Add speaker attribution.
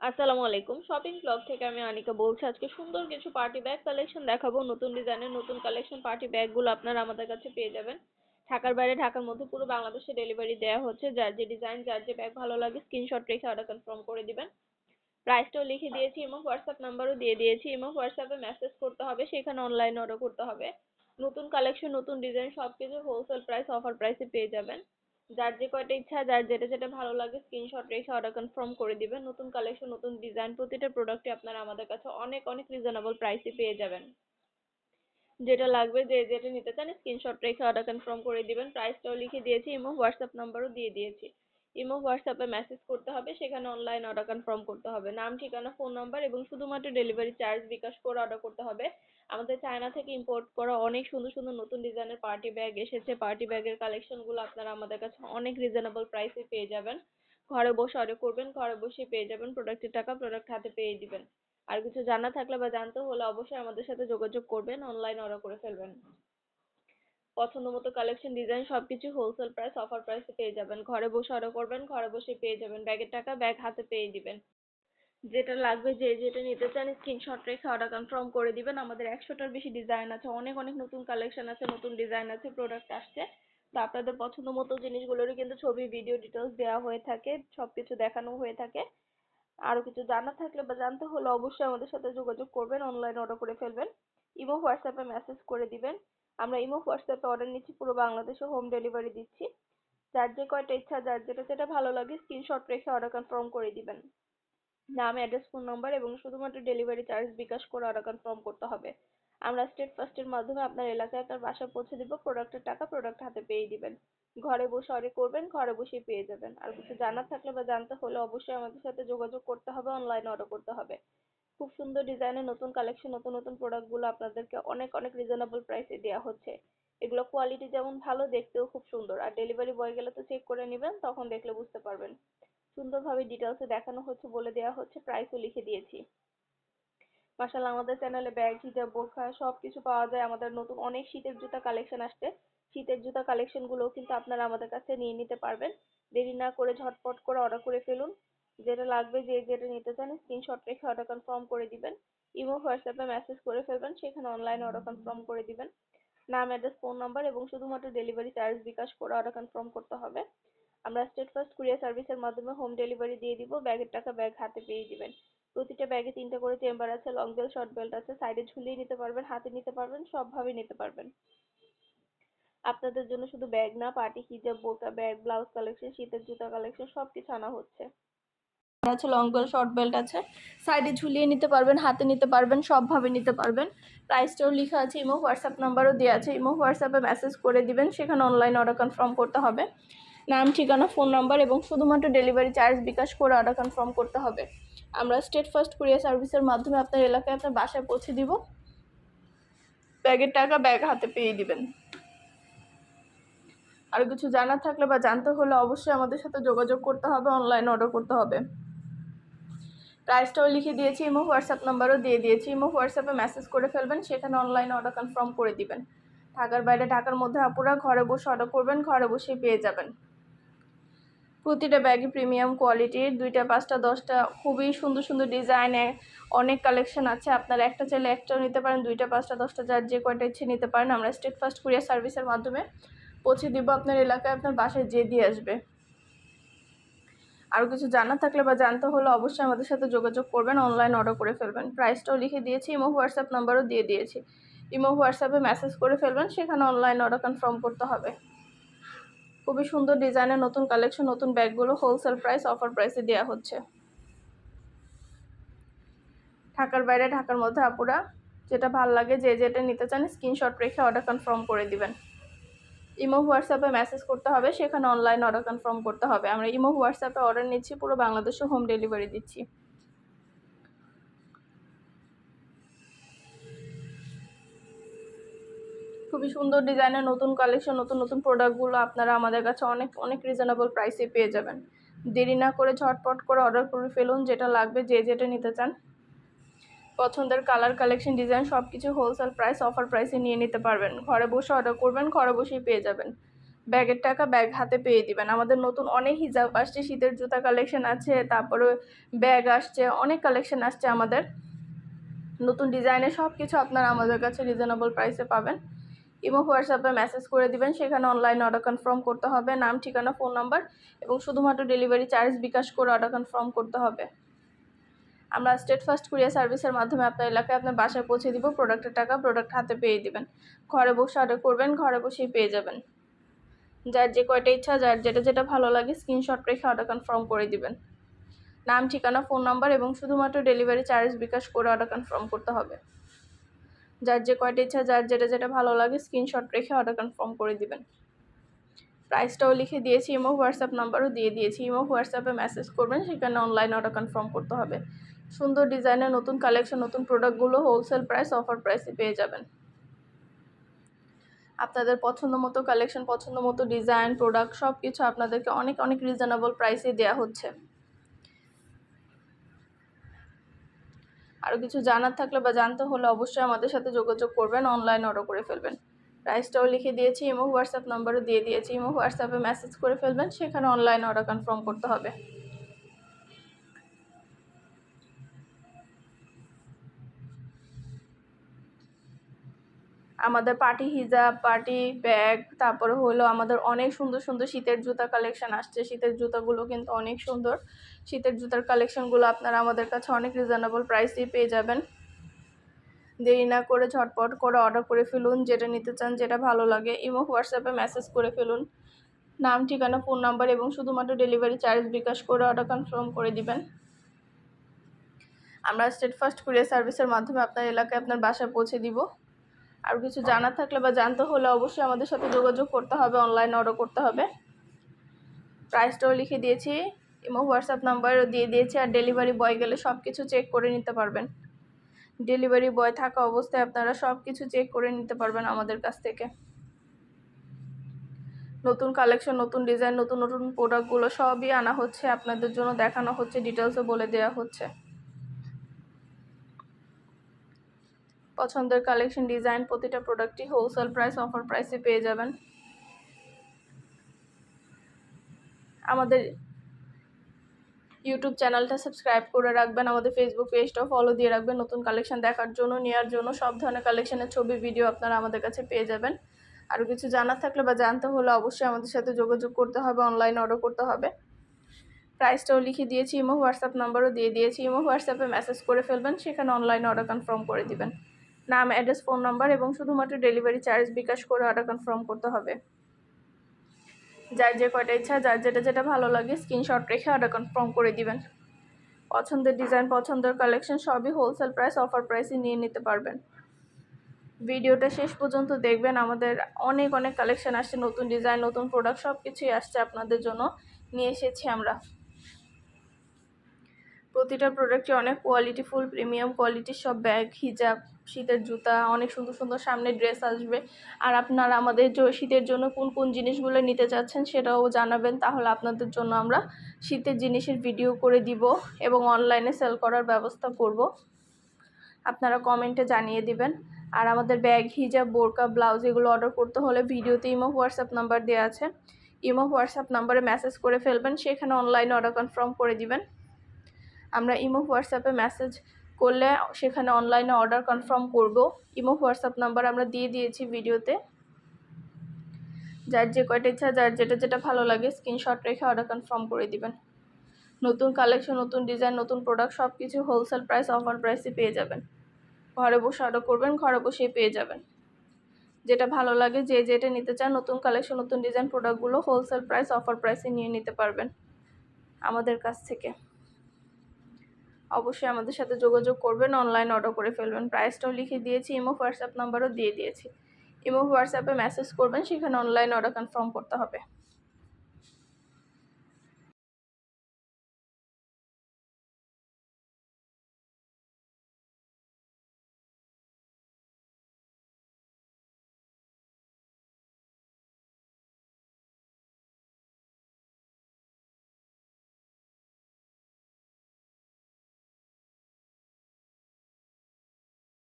Speaker 1: আসসালামু আলাইকুম। Shopping blog থেকে আমি অনিকা বলছি, আজকে সুন্দর কিছু পার্টি ব্যাগ কালেকশন দেখাবো। নতুন ডিজাইনের নতুন কালেকশন পার্টি ব্যাগগুলো আপনারা আমাদের কাছে পেয়ে যাবেন। ঢাকার বাইরে, ঢাকার মধ্যে পুরো বাংলাদেশে ডেলিভারি দেওয়া হচ্ছে। যার যে ডিজাইন যার যে ব্যাগ ভালো লাগে স্ক্রিনশট রেখে অর্ডার কনফার্ম করে দিবেন। প্রাইসটাও লিখে দিয়েছি এবং হোয়াটসঅ্যাপ নাম্বারও দিয়ে দিয়েছি। এবং হোয়াটসঅ্যাপে মেসেজ করতে হবে, সেখানে অনলাইন অর্ডার করতে হবে। নতুন কালেকশন নতুন ডিজাইন সব কিছু হোলসেল প্রাইস অফার প্রাইসে পেয়ে যাবেন। যার যে কয়টা ইচ্ছা, যার যেটা যেটা ভালো লাগে স্ক্রিনশট রেখে অর্ডার কনফার্ম করে দিবেন নতুন কালেকশন নতুন ডিজাইন প্রতিটা প্রোডাক্টে আপনারা আমাদের কাছে অনেক অনেক রিজনেবল প্রাইসে পেয়ে যাবেন। যেটা লাগবে যে যেটা নিতে চান স্ক্রিনশট রেখে অর্ডার কনফার্ম করে দিবেন। প্রাইসটাও লিখে দিয়েছি এবং হোয়াটসঅ্যাপ নাম্বারও দিয়ে দিয়েছি। ইমো হোয়াটসঅ্যাপে মেসেজ করতে হবে, সেখানে অনলাইন অর্ডার কনফার্ম করতে হবে। নাম, ঠিকানা ফোন নাম্বার এবং শুধুমাত্র ডেলিভারি চার্জ বিকাশ করে অর্ডার করতে হবে। আমাদের চায়না থেকে ইম্পোর্ট করা অনেক সুন্দর সুন্দর নতুন ডিজাইনের পার্টি ব্যাগ এসেছে। পার্টি ব্যাগের কালেকশনগুলো আপনারা আমাদের কাছে অনেক রিজনেবল প্রাইসে পেয়ে যাবেন। ঘরে বসে অর্ডার করবেন, ঘরে বসে পেয়ে যাবেন প্রোডাক্টের টাকা প্রোডাক্ট হাতে পেয়ে দিবেন। আর কিছু জানা থাকলে বা জানতে হলে অবশ্যই আমাদের সাথে যোগাযোগ করবেন অনলাইন অর্ডার করে ফেলবেন। পছন্দ মতো কালেকশন ডিজাইন সবকিছু হোলসেল প্রাইস অফার প্রাইসে পেয়ে যাবেন। ঘরে বসে অর্ডার করবেন, ঘরে বসে পেয়ে যাবেন। ব্যাগের টাকা ব্যাগ হাতে পেয়ে দিবেন। যেটা লাগবে, যে যেটা নিতে চান স্ক্রিনশট রেখে অর্ডার কনফার্ম করে দিবেন। আমাদের একশোটার বেশি ডিজাইন আছে, অনেক অনেক নতুন কালেকশন আছে, নতুন ডিজাইন আছে প্রোডাক্ট আসছে। তো আপনাদের পছন্দ মতো জিনিসগুলোরই কিন্তু ছবি ভিডিও ডিটেলস দেওয়া হয়ে থাকে, সবকিছু দেখানো হয়ে থাকে। আরও কিছু জানা থাকলে বা জানতে হলে অবশ্যই আমাদের সাথে যোগাযোগ করবেন অনলাইন অর্ডার করে ফেলবেন। ইমো, হোয়াটসঅ্যাপে মেসেজ করে দিবেন। আমরা ইমো হোয়াটসঅ্যাপে অর্ডার নিচ্ছি, পুরো বাংলাদেশে হোম ডেলিভারি দিচ্ছি। যার যে কয়টা ইচ্ছা, যার যেটা যেটা ভালো লাগে স্ক্রিনশট রেখে অর্ডার কনফার্ম করে দিবেন। নাম অ্যাড্রেস ফোন নাম্বার এবং শুধুমাত্র ডেলিভারি চার্জ বিকাশ করে অর্ডার কনফার্ম করতে হবে। আমরা স্টেট ফার্স্টের মাধ্যমে আপনার এলাকায় আপনার বাসায় পৌঁছে দিব প্রোডাক্টের টাকা প্রোডাক্ট হাতে পেয়ে দিবেন। ঘরে বসে অর্ডার করবেন, ঘরে বসেই পেয়ে যাবেন। আর কিছু জানার থাকলে বা জানতে হলে অবশ্যই আমাদের সাথে যোগাযোগ করতে হবে অনলাইন অর্ডার করতে হবে। খুব সুন্দর ডিজাইনের নতুন কালেকশন নতুন নতুন প্রোডাক্টগুলো আপনাদেরকে অনেক অনেক রিজনেবল প্রাইসে দেওয়া হচ্ছে। এগুলো কোয়ালিটি যেমন ভালো, দেখতেও খুব সুন্দর। আর ডেলিভারি বয় গেলে তো চেক করে নেবেন, তখন দেখলে বুঝতে পারবেন। সুন্দরভাবে ডিটেলসে দেখানো হচ্ছে, বলে দেওয়া হচ্ছে প্রাইসও লিখে দিয়েছি। মাশাআল্লাহ, আমাদের চ্যানেলে ব্যাগ হিজাব, বোরখা সব কিছু পাওয়া যায়। আমাদের নতুন অনেক শীতের জুতা কালেকশন আসছে। শীতের জুতা কালেকশন গুলোও কিন্তু আপনারা আমাদের কাছে নিয়ে নিতে পারবেন। দেরি না করে ঝটপট করে অর্ডার করে ফেলুন। যেটা লাগবে যে যেটা নিতে চান স্ক্রিনশট রেখে অর্ডার কনফার্ম করে দিবেন। ইমো হোয়াটসঅ্যাপে মেসেজ করে ফেলবেন, সেখানে অনলাইনে অর্ডার কনফার্ম করে দিবেন। নাম অ্যাড্রেস ফোন নাম্বার এবং শুধুমাত্র ডেলিভারি চার্জ বিকাশ করে অর্ডার কনফার্ম করতে হবে। আমরা স্টেট ফার্স্ট কুরিয়ার সার্ভিসের মাধ্যমে হোম ডেলিভারি দিয়ে দিব ব্যাগের টাকা ব্যাগ হাতে পেয়ে দিবেন। প্রতিটা ব্যাগে তিনটা করে চেম্বার আছে লং বেল্ট শর্ট বেল্ট আছে সাইডে ঝুলিয়ে নিতে পারবেন, হাতে নিতে পারবেন, সবভাবে নিতে পারবেন। আপনাদের জন্য শুধু ব্যাগ না পার্টি হিজাব বোরকা ব্যাগ ব্লাউজ কালেকশন শীতের জুতা কালেকশন সব কিছু আনা হচ্ছে। আছে লং বেল্ট শর্ট বেল্ট আছে। সাইডে ঝুলিয়ে নিতে পারবেন, হাতে নিতে পারবেন, সবভাবে নিতে পারবেন। প্রাইসটাও লেখা আছে, ইমো হোয়াটসঅ্যাপ নাম্বারও দেওয়া আছে। ইমো হোয়াটসঅ্যাপে মেসেজ করে দিবেন, সেখানে অনলাইন অর্ডার কনফার্ম করতে হবে। নাম, ঠিকানা ফোন নাম্বার এবং শুধুমাত্র ডেলিভারি চার্জ বিকাশ করে অর্ডার কনফার্ম করতে হবে। আমরা স্টেট ফার্স্ট কুরিয়ার সার্ভিসের মাধ্যমে আপনার এলাকায় আপনার বাসায় পৌঁছে দিব। ব্যাগের টাকা ব্যাগ হাতে পেয়ে দিবেন। আর কিছু জানার থাকলে বা জানতে হলে অবশ্যই আমাদের সাথে যোগাযোগ করতে হবে অনলাইন অর্ডার করতে হবে। প্রাইসটাও লিখে দিয়েছি ইমো হোয়াটসঅ্যাপ নাম্বারও দিয়ে দিয়েছি। ইমো হোয়াটসঅ্যাপে মেসেজ করে ফেলবেন, সেখানে অনলাইন অর্ডার কনফার্ম করে দিবেন। ঢাকার বাইরে, ঢাকার মধ্যে আপুরা ঘরে বসে অর্ডার করবেন, ঘরে বসেই পেয়ে যাবেন। প্রতিটা ব্যাগই প্রিমিয়াম কোয়ালিটির দুইটা, পাঁচটা, দশটা, খুবই সুন্দর সুন্দর ডিজাইনে অনেক কালেকশন আছে। আপনারা একটা চাইলে একটাও নিতে পারেন, দুইটা, পাঁচটা, দশটা, যার যে কয়টা ইচ্ছে নিতে পারেন, আমরা স্টেট ফার্স্ট কুরিয়ার সার্ভিসের মাধ্যমে পৌঁছে দিব আপনার এলাকায়, আপনার বাসায় যেয়ে দিয়ে আসবে। আরও কিছু জানা থাকলে বা জানতে হলে অবশ্যই আমাদের সাথে যোগাযোগ করবেন অনলাইন অর্ডার করে ফেলবেন। প্রাইসটাও লিখে দিয়েছি, ইমো হোয়াটসঅ্যাপ নাম্বারও দিয়ে দিয়েছি। ইমো হোয়াটসঅ্যাপে মেসেজ করে ফেলবেন, সেখানে অনলাইন অর্ডার কনফার্ম করতে হবে। খুবই সুন্দর ডিজাইনের নতুন কালেকশন নতুন ব্যাগগুলো হোলসেল প্রাইস অফার প্রাইসে দেওয়া হচ্ছে। ঢাকার বাইরে, ঢাকার মধ্যে আপুরা, যেটা ভালো লাগে, যে যেটা নিতে চান স্ক্রিনশট রেখে অর্ডার কনফার্ম করে দিবেন। ইমো হোয়াটসঅ্যাপে মেসেজ করতে হবে, সেখানে অনলাইন অর্ডার কনফার্ম করতে হবে। আমরা ইমো হোয়াটসঅ্যাপে অর্ডার নিচ্ছি, পুরো বাংলাদেশে হোম ডেলিভারি দিচ্ছি। খুবই সুন্দর ডিজাইনের নতুন কালেকশন নতুন নতুন প্রোডাক্টগুলো আপনারা আমাদের কাছে অনেক অনেক রিজনেবল প্রাইসে পেয়ে যাবেন। দেরি না করে ঝটপট করে অর্ডার করে ফেলুন, যেটা লাগবে যে যেটা নিতে চান। পছন্দের কালার কালেকশন ডিজাইন সব কিছু হোলসেল প্রাইস অফার প্রাইসে নিয়ে নিতে পারবেন। ঘরে বসে অর্ডার করবেন, ঘরে বসেই পেয়ে যাবেন।
Speaker 2: ব্যাগের টাকা ব্যাগ হাতে পেয়ে দিবেন। আমাদের নতুন অনেক হিজাব আসছে, শীতের জুতা কালেকশন আছে, তারপরে ব্যাগ আসছে, অনেক কালেকশন আসছে আমাদের। নতুন ডিজাইনের সব কিছু আপনারা আমাদের কাছে রিজনেবল প্রাইসে পাবেন। ইমো, হোয়াটসঅ্যাপে মেসেজ করে দিবেন, সেখানে অনলাইন অর্ডার কনফার্ম করতে হবে। নাম, ঠিকানা ফোন নাম্বার এবং শুধুমাত্র ডেলিভারি চার্জ বিকাশ করে অর্ডার কনফার্ম করতে হবে। আমরা স্টেট ফার্স্ট কুরিয়ার সার্ভিসের মাধ্যমে আপনার এলাকায় আপনার বাসায় পৌঁছে দিব প্রোডাক্টের টাকা প্রোডাক্ট হাতে পেয়ে দিবেন। ঘরে বসে অর্ডার করবেন, ঘরে বসেই পেয়ে যাবেন। যার যে কয়টা ইচ্ছা, যার যেটা যেটা ভালো লাগে স্ক্রিনশট রেখে অর্ডার কনফার্ম করে দিবেন। নাম, ঠিকানা ফোন নাম্বার এবং শুধুমাত্র ডেলিভারি চার্জ বিকাশ করে অর্ডার কনফার্ম করতে হবে। যার যে কয়টা ইচ্ছা, যার যেটা যেটা ভালো লাগে স্ক্রিনশট রেখে অর্ডার কনফার্ম করে দিবেন। প্রাইসটাও লিখে দিয়েছি ইমো হোয়াটসঅ্যাপ নাম্বারও দিয়ে দিয়েছি। ইমো হোয়াটসঅ্যাপে মেসেজ করবেন, সেখানে অনলাইন অর্ডার কনফার্ম করতে হবে। সুন্দর ডিজাইনের নতুন কালেকশন নতুন প্রোডাক্টগুলো হোলসেল প্রাইস অফার প্রাইসে পেয়ে যাবেন। আপনাদের পছন্দ মতো কালেকশন পছন্দ মতো ডিজাইন প্রোডাক্ট সব কিছু আপনাদেরকে অনেক অনেক রিজনেবল প্রাইসে দেওয়া হচ্ছে। আরও কিছু জানার থাকলে বা জানতে হলে অবশ্যই আমাদের সাথে যোগাযোগ করবেন অনলাইন অর্ডার করে ফেলবেন। প্রাইসটাও লিখে দিয়েছি, ইমো হোয়াটসঅ্যাপ নাম্বারও দিয়ে দিয়েছি, ইমো হোয়াটসঅ্যাপে মেসেজ করে ফেলবেন, সেখানে অনলাইন অর্ডার কনফার্ম করতে হবে। আমাদের পার্টি হিজাব, পার্টি ব্যাগ, তারপরে হলো আমাদের অনেক সুন্দর সুন্দর শীতের জুতা কালেকশন আসছে। শীতের জুতাগুলো কিন্তু অনেক সুন্দর। শীতের জুতার কালেকশনগুলো আপনারা আমাদের কাছে অনেক রিজনেবল প্রাইসেই পেয়ে যাবেন। দেরি না করে ঝটপট করে অর্ডার করে ফেলুন, যেটা নিতে চান যেটা ভালো লাগে। ইমো, হোয়াটসঅ্যাপে মেসেজ করে ফেলুন। নাম, ঠিকানা ফোন নাম্বার এবং শুধুমাত্র ডেলিভারি চার্জ বিকাশ করে অর্ডার কনফার্ম করে দিবেন। আমরা স্টেট ফার্স্ট কুরিয়ার সার্ভিসের মাধ্যমে আপনার এলাকায় আপনার বাসায় পৌঁছে দিব। আর কিছু জানার থাকলে বা জানতে হলে অবশ্যই আমাদের সাথে যোগাযোগ করতে হবে অনলাইন অর্ডার করতে হবে। প্রাইসটাও লিখে দিয়েছি ইমো হোয়াটসঅ্যাপ নাম্বারও দিয়ে দিয়েছি আর ডেলিভারি বয় গেলে সব কিছু চেক করে নিতে পারবেন। ডেলিভারি বয় থাকা অবস্থায় আপনারা সব কিছু চেক করে নিতে পারবেন আমাদের কাছ থেকে। নতুন কালেকশন নতুন ডিজাইন নতুন নতুন প্রোডাক্টগুলো সবই আনা হচ্ছে, আপনাদের জন্য দেখানো হচ্ছে ডিটেলসও বলে দেওয়া হচ্ছে। পছন্দের কালেকশন ডিজাইন প্রতিটা প্রোডাক্টই হোলসেল প্রাইস অফার প্রাইসে পেয়ে যাবেন। আমাদের ইউটিউব চ্যানেলটা সাবস্ক্রাইব করে রাখবেন, আমাদের ফেসবুক পেজটাও ফলো দিয়ে রাখবেন, নতুন কালেকশন দেখার জন্য নেওয়ার জন্য, সব ধরনের কালেকশনের ছবি ভিডিও আপনারা আমাদের কাছে পেয়ে যাবেন। আরও কিছু জানার থাকলে বা জানতে হলে অবশ্যই আমাদের সাথে যোগাযোগ করতে হবে অনলাইন অর্ডার করতে হবে। প্রাইসটাও লিখে দিয়েছি, ইমো, হোয়াটসঅ্যাপ নাম্বারও দিয়ে দিয়েছি, ইমো, হোয়াটসঅ্যাপে মেসেজ করে ফেলবেন, সেখানে অনলাইন অর্ডার কনফার্ম করে দিবেন। নাম অ্যাড্রেস ফোন নাম্বার এবং শুধুমাত্র ডেলিভারি চার্জ বিকাশ করে অর্ডার কনফার্ম করতে হবে। যার যে কয়টা ইচ্ছা, যার যেটা যেটা ভালো লাগে স্ক্রিনশট রেখে অর্ডার কনফার্ম করে দিবেন। পছন্দের ডিজাইন পছন্দের কালেকশন সবই হোলসেল প্রাইস অফার প্রাইসে নিয়ে নিতে পারবেন। ভিডিওটা শেষ পর্যন্ত দেখবেন। আমাদের অনেক অনেক কালেকশন আসছে, নতুন ডিজাইন নতুন প্রোডাক্ট সব কিছুই আসছে আপনাদের জন্য। নিয়ে এসেছি আমরা। প্রতিটা প্রোডাক্টই অনেক কোয়ালিটিফুল প্রিমিয়াম কোয়ালিটির সব ব্যাগ হিজাব শীতের জুতা, অনেক সুন্দর সুন্দর সামনে ড্রেস আসবে। আর আপনারা আমাদের শীতের জন্য কোন কোন জিনিসগুলো নিতে চাচ্ছেন সেটাও জানাবেন, তাহলে আপনাদের জন্য আমরা শীতের জিনিসের ভিডিও করে দিব এবং অনলাইনে সেল করার ব্যবস্থা করব। আপনারা কমেন্টে জানিয়ে দিবেন। আর আমাদের ব্যাগ হিজাব বোরকা ব্লাউজ এগুলো অর্ডার করতে হলে ভিডিওতে ইমো, হোয়াটসঅ্যাপ নাম্বার দেওয়া আছে। ইমো, হোয়াটসঅ্যাপ নাম্বারে মেসেজ করে ফেলবেন, সেখানে অনলাইনে অর্ডার কনফার্ম করে দিবেন। আমরা ইমো, হোয়াটসঅ্যাপে মেসেজ করলে সেখানে অনলাইনে অর্ডার কনফার্ম করব। ইমো, হোয়াটসঅ্যাপ নাম্বার আমরা দিয়ে দিয়েছি ভিডিওতে যার যে কয়টা ইচ্ছা, যার যেটা যেটা ভালো লাগে স্ক্রিনশট রেখে অর্ডার কনফার্ম করে দিবেন। নতুন কালেকশন নতুন ডিজাইন নতুন প্রোডাক্ট সব কিছু হোলসেল প্রাইস অফার প্রাইসে পেয়ে যাবেন। ঘরে বসে অর্ডার করবেন, ঘরে বসেই পেয়ে যাবেন। যেটা ভালো লাগে, যে যেটা নিতে চান, নতুন কালেকশন নতুন ডিজাইন প্রোডাক্টগুলো হোলসেল প্রাইস অফার প্রাইসে নিয়ে নিতে পারবেন। আমাদের কাছ থেকে। অবশ্যই আমাদের সাথে যোগাযোগ করবেন অনলাইন অর্ডার করে ফেলবেন। প্রাইসটাও লিখে দিয়েছি ইমো হোয়াটসঅ্যাপ নাম্বারও দিয়ে দিয়েছি। ইমো হোয়াটসঅ্যাপে মেসেজ করবেন, সেখানে অনলাইন অর্ডার কনফার্ম করতে হবে।